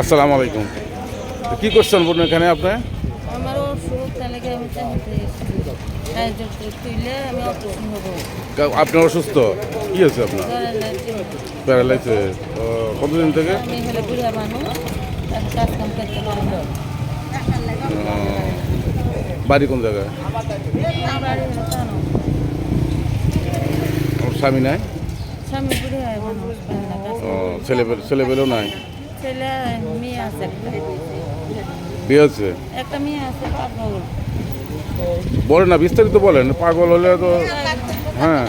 আসসালামু আলাইকুম। কি করছেন বোন এখানে আপনি? আপনি অসুস্থ? কি হয়েছে আপনার? প্যারালাইসিস কতদিন থেকে? বুড়া কোন জায়গায়? স্বামী নাই? ছেলে ছেলে পেলেও নাই? ছেলে মেয়ে আছে বিয়ে হচ্ছে? একটা মেয়ে আছে পাগল। বলেন না বিস্তারিত বলেন। পাগল হলে তো হ্যাঁ।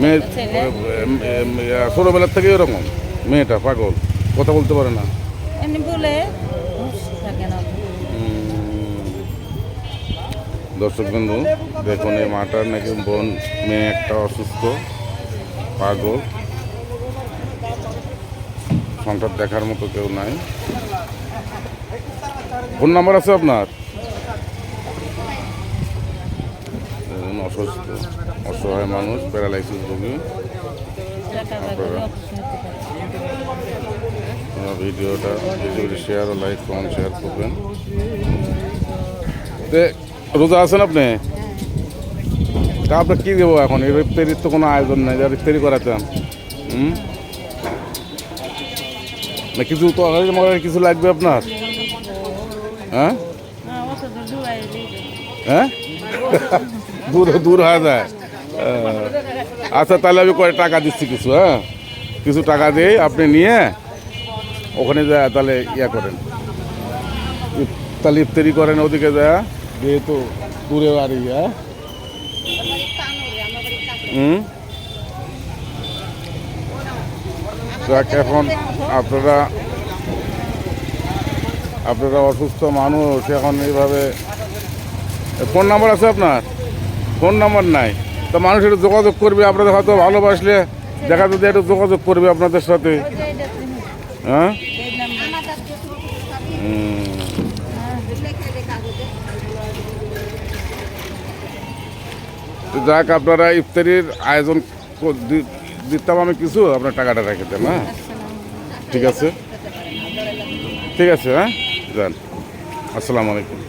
মেয়ে ছোটবেলার থেকে এরকম মেয়েটা পাগল কথা বলতে পারে না। এমনি বলে হুঁশ দর্শক বিন্দু দেখুন এই মাটার নাকি বোন মেয়ে একটা অসুস্থ পাগল। সংসার দেখার মতো কেউ নাই। ফোন নাম্বার আছে আপনার? অসুস্থ, অসহায় মানুষ, প্যারালাইসিস রোগী। ভিডিওটা ভিডিওটি শেয়ার ও লাইক কমেন্ট শেয়ার করবেন। রোজা আছেন আপনি? আপনার কী দেবো এখন? এর ইফতারির তো কোনো আয়োজন নেই যার ইফতারি করাতেন হুম? না, কিছু তো আগে মনে কিছু লাগবে আপনার? হ্যাঁ? হ্যাঁ? দূর দূর হয়ে যায়। আচ্ছা তাহলে আমি কয় টাকা দিচ্ছি কিছু হ্যাঁ? কিছু টাকা দিয়ে আপনি নিয়ে ওখানে যা, তাহলে ইয়া করেন। তাহলে ইফতারি করেন ওদিকে যা, যেহেতু দূরে বাড়ি হ্যাঁ? হুম? যাক, এখন আপনারা আপনারা অসুস্থ মানুষ, এখন এইভাবে, ফোন নাম্বার আছে আপনার? ফোন নাম্বার নাই। তো মানুষ একটু যোগাযোগ করবে, আপনাদের হয়তো ভালোবাসলে, দেখা যদি একটু যোগাযোগ করবে আপনাদের সাথে। হ্যাঁ? যাক, আপনারা ইফতারির আয়োজন দিতাম আমি কিছু, আপনার টাকাটা রেখে দেন হ্যাঁ? ঠিক আছে? ঠিক আছে হ্যাঁ? যান। আসসালামু আলাইকুম।